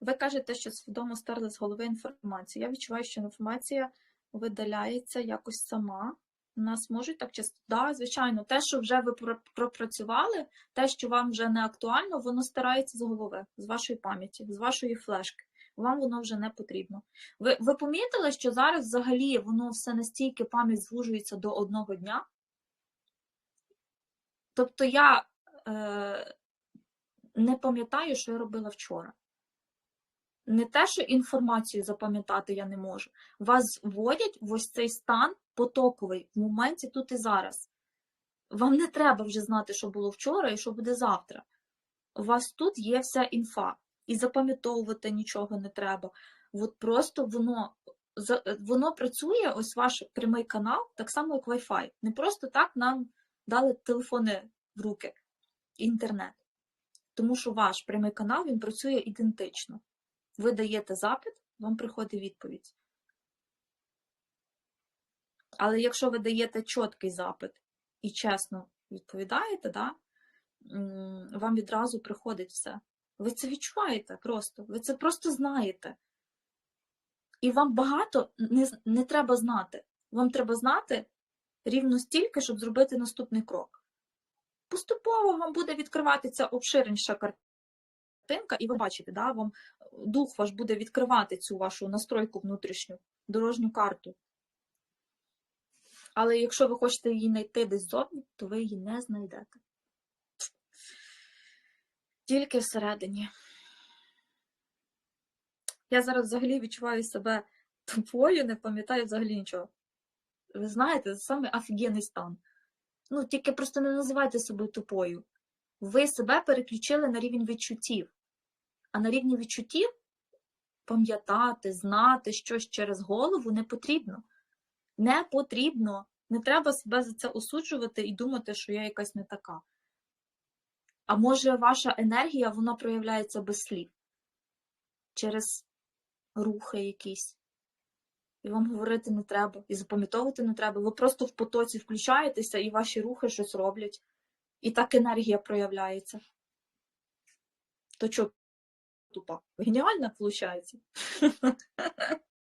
Ви кажете, що свідомо стерли з голови інформацію. Я відчуваю, що інформація видаляється якось сама. У нас можуть так часто. Да, звичайно, те, що вже ви пропрацювали, те, що вам вже не актуально, воно стирається з голови, з вашої пам'яті, з вашої флешки. Вам воно вже не потрібно. Ви, ви помітили, що зараз взагалі воно все настільки пам'ять звужується до одного дня? Тобто я е, не пам'ятаю, що я робила вчора. Не те, що інформацію запам'ятати я не можу. Вас вводять в ось цей стан потоковий в моменті тут і зараз. Вам не треба вже знати, що було вчора і що буде завтра. У вас тут є вся інфа, і запам'ятовувати нічого не треба. От просто воно, воно працює, ось ваш прямий канал, так само, як Wi-Fi. Не просто так нам дали телефони в руки, інтернет. Тому що ваш прямий канал він працює ідентично. Ви даєте запит, вам приходить відповідь. Але якщо ви даєте чіткий запит і чесно відповідаєте, да, вам відразу приходить все. Ви це відчуваєте просто, ви це просто знаєте. І вам багато не, не треба знати. Вам треба знати рівно стільки, щоб зробити наступний крок. Поступово вам буде відкриватися обширніша картинка, і ви бачите, да, вам дух ваш буде відкривати цю вашу настройку внутрішню, дорожню карту. Але якщо ви хочете її знайти десь зовні, то ви її не знайдете. Тільки всередині. Я зараз взагалі відчуваю себе тупою, не пам'ятаю взагалі нічого. Ви знаєте, це саме офігенний стан. Ну, тільки просто не називайте себе тупою. Ви себе переключили на рівень відчуттів. А на рівні відчуттів пам'ятати, знати щось через голову не потрібно. Не потрібно. Не треба себе за це осуджувати і думати, що я якась не така. А може, ваша енергія вона проявляється без слів, через рухи якісь. І вам говорити не треба, і запам'ятовувати не треба. Ви просто в потоці включаєтеся, і ваші рухи щось роблять. І так енергія проявляється. То що, тупа? Гениально виходить?